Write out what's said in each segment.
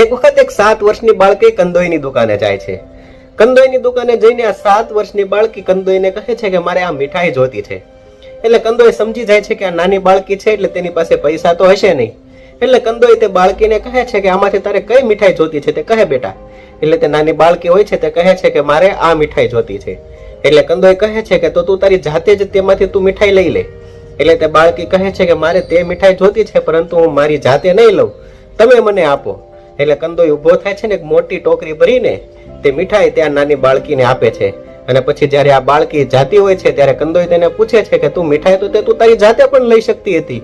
એક વખત એક સાત વર્ષની બાળકી કંદોઈની દુકાને જાય છે. કંદોઈની દુકાને જઈને આ સાત વર્ષની બાળકી કંદોઈને કહે છે કે મારે આ મીઠાઈ જોતી છે. એટલે કંદોઈ સમજી જાય છે કે આ નાની બાળકી છે એટલે તેની પાસે પૈસા તો હશે નહીં. એટલે કંદોઈ તે બાળકીને કહે છે કે આમાંથી તારે કઈ મીઠાઈ જોતી છે તે કહે બેટા. એટલે તે નાની બાળકી હોય છે તે કહે છે કે મારે આ મીઠાઈ જોતી છે. એટલે કંદોઈ કહે છે કે તો તું તારી જાતે જ તેમાંથી તું મીઠાઈ લઈ લે. એટલે તે બાળકી કહે છે કે મારે તે મીઠાઈ જોતી છે પરંતુ હું મારી જાતે નહીં લઉં. તમે મને આપો. એટલે કંદોઈ ઊભો થાય છે ને, એક મોટી ટોકરી ભરીને તે મીઠાઈ ત્યાં નાની બાળકીને આપે છે. અને પછી જ્યારે આ બાળકી જાતી હોય છે, ત્યારે કંદોઈ તેને પૂછે છે કે, તું મીઠાઈ તો તે તું તારી જાતે પણ લઈ શકતી હતી.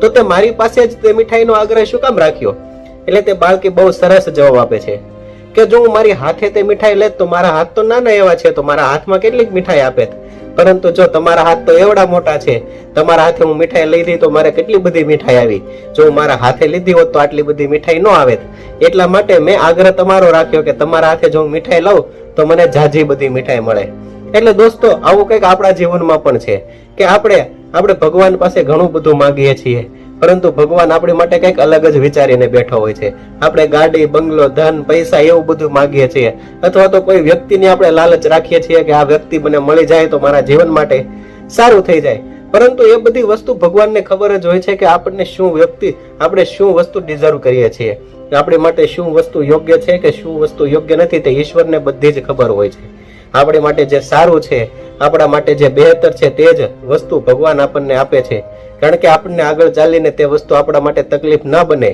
તો તે મારી પાસે જ તે મીઠાઈનો આગ્રહ શું કામ રાખ્યો? એટલે તે બાળકી બહુ સરસ જવાબ આપે છે કે, જો હું મારી હાથે તે મીઠાઈ લેત, તો મારા હાથ તો નાના એવા છે, તો મારા હાથમાં કેટલીક મીઠાઈ આપેત પરંતુ જો તમારા હાથ તો એવડા મોટા છે, તમારા હાથે હું મીઠાઈ લીધી તો મારે કેટલી બધી મીઠાઈ આવી? જો હું મારા હાથે લીધી હોત તો આટલી બધી મીઠાઈ ન આવે. એટલા માટે મેં આગ્રહ તમારો રાખ્યો કે તમારા હાથે જો હું મીઠાઈ લઉં, તો મને જાજી બધી મીઠાઈ મળે. એટલે દોસ્તો, આવું કંઈક આપણા જીવનમાં પણ છે કે આપણે આપણે ભગવાન પાસે ઘણું બધું માગીએ છીએ. પરંતુ ભગવાન આપણી માટે કંઈક અલગ જ વિચારીને બેઠો હોય છે. આપણે ગાડી, બંગલો, ધન, પૈસા એવું બધું માંગીએ છીએ. અથવા તો કોઈ વ્યક્તિની આપણે લાલચ રાખીએ છીએ કે આ વ્યક્તિ મને મળી જાય તો મારા જીવન માટે સારું થઈ જાય. પરંતુ એ બધી વસ્તુ ભગવાનને ખબર જ હોય છે કે આપણને શું વ્યક્તિ, આપણે શું વસ્તુ ડિઝર્વ કરીએ છીએ. આપણી માટે શું વસ્તુ યોગ્ય છે કે શું વસ્તુ યોગ્ય નથી તે ઈશ્વરને બધી જ ખબર હોય છે. આપણી માટે જે સારું છે, આપણા માટે જે બહેતર છે તે જ વસ્તુ ભગવાન આપણને આપે છે. કારણ કે આપણને આગળ ચાલીને તે વસ્તુ આપણા માટે તકલીફ ન બને,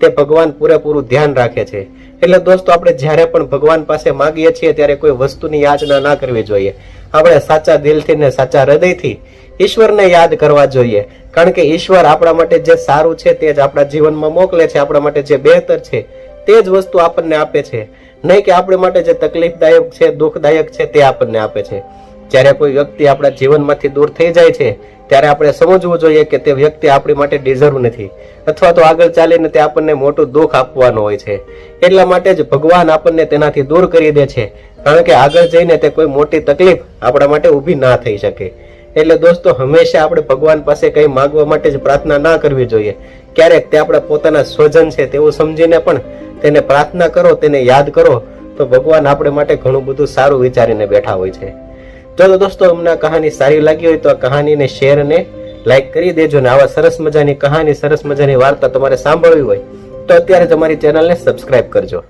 તે ભગવાન પૂરેપૂરું ધ્યાન રાખે છે. એટલે દોસ્તો, આપણે જ્યારે પણ ભગવાન પાસે માગીએ છીએ, ત્યારે કોઈ વસ્તુની યાચના ના કરવી જોઈએ. આપણે સાચા દિલથી ને સાચા હૃદયથી ઈશ્વરને યાદ કરવા જોઈએ. કારણ કે ઈશ્વર આપણા માટે જે સારું છે તે જ આપણા જીવનમાં મોકલે છે, આપણા માટે જે બહેતર છે તે જ વસ્તુ આપણને આપે છે. નહીં કે આપણે માટે જે તકલીફદાયક છે, દુઃખદાયક છે, તે આપણને આપે છે. જ્યારે કોઈ વ્યક્તિ આપણા જીવનમાંથી દૂર થઈ જાય છે, ત્યારે આપણે સમજવું જોઈએ કે તે વ્યક્તિ આપણી માટે ડિઝર્વ નથી. અથવા તો આગળ ચાલીને તે આપણને મોટું દુઃખ આપવાનું હોય છે. એટલા માટે જ ભગવાન આપણને તેનાથી દૂર કરી દે છે. કારણ કે આગળ જઈને તે કોઈ મોટી તકલીફ આપણા માટે ઊભી ના થઈ શકે. એટલે દોસ્તો, હંમેશા આપણે ભગવાન પાસે કંઈ માંગવા માટે જ પ્રાર્થના ના કરવી જોઈએ. ક્યારેક તે આપણા પોતાના સ્વજન છે તેવું સમજીને પણ તેને પ્રાર્થના કરો, તેને યાદ કરો, તો ભગવાન આપણે માટે ઘણું બધું સારું વિચારીને બેઠા હોય છે. તો દોસ્તો, અમને કહાની સારી લાગી હોય તો આ કહાનીને શેર અને લાઈક કરી દેજો ને આવા સરસ મજાની કહાની, સરસ મજાની વાર્તા તમારે સાંભળવી હોય તો અત્યારે તમારી ચેનલને સબસ્ક્રાઇબ કરજો.